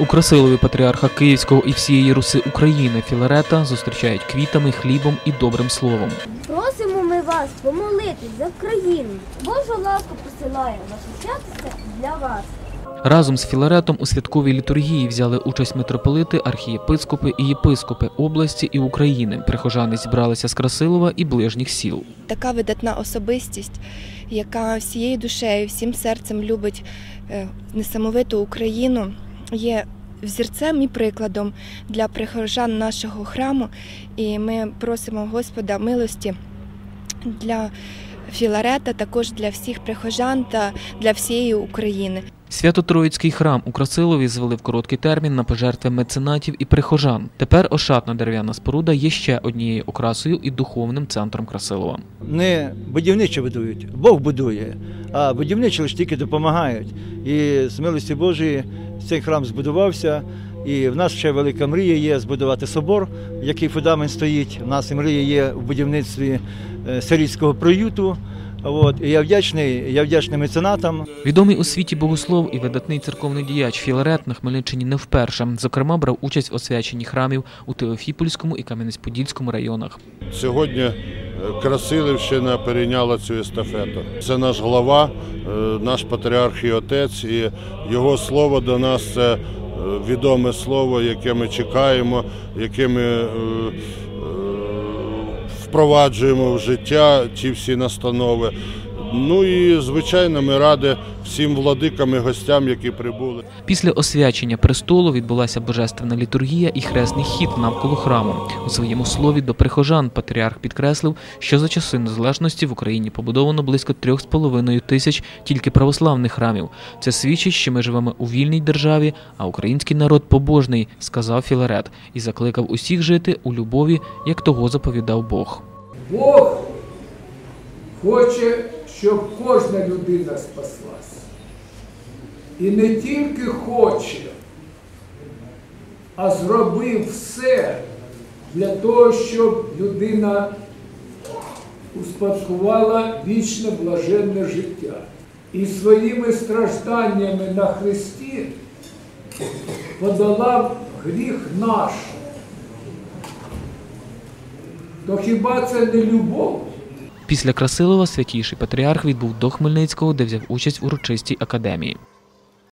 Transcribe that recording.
У Красилові патріарха Київського і всієї Руси України Філарета зустрічають квітами, хлібом і добрим словом. Просимо ми вас помолитись за країну. Божа ласка посилає наше свято для вас. Разом з Філаретом у святковій літургії взяли участь митрополити, архієпископи і єпископи області і України. Прихожани зібралися з Красилова і ближніх сіл. така видатна особистість, яка всією душею, всім серцем любить е, несамовиту Україну, є взірцем і прикладом для прихожан нашого храму. І ми просимо Господа милості для Філарета, також для всіх прихожан та для всієї України. Свято-Троїцький храм у Красилові звели в короткий термін на пожертви меценатів і прихожан. Тепер ошатна дерев'яна споруда є ще однією окрасою і духовним центром Красилова. не будівниче будують, Бог будує, а будівничі лише тільки допомагають. І з милості Божої цей храм збудувався. І в нас ще велика мрія є збудувати собор, який фундамент стоїть. У нас і мрія є в будівництві е, сирійського приюту. От. І я вдячний, я вдячний меценатам. Відомий у світі богослов і видатний церковний діяч Філарет на Хмельниччині не вперше. Зокрема, брав участь в освяченні храмів у Теофіпольському і Кам'янець-Подільському районах. Сьогодні е, Красилівщина перейняла цю естафету. Це наш глава, е, наш патріарх і отець, і його слово до нас це е, відоме слово, яке ми чекаємо, яке ми впроваджуємо в життя ті всі настанови. Ну і звичайно, ми раді всім владикам і гостям, які прибули. Після освячення престолу відбулася божественна літургія і хресний хід навколо храму. У своєму слові до прихожан патріарх підкреслив, що за часи незалежності в Україні побудовано близько трьох з половиною тисяч тільки православних храмів. Це свідчить, що ми живемо у вільній державі, а український народ побожний, сказав Філарет, і закликав усіх жити у любові, як того заповідав Бог. Бог хоче, щоб кожна людина спаслась. І не тільки хоче, а зробив все для того, щоб людина успадкувала вічне блаженне життя. І своїми стражданнями на Христі подолав гріх наш. То хіба це не любов? Після Красилова святійший патріарх відбув до Хмельницького, де взяв участь у урочистій академії.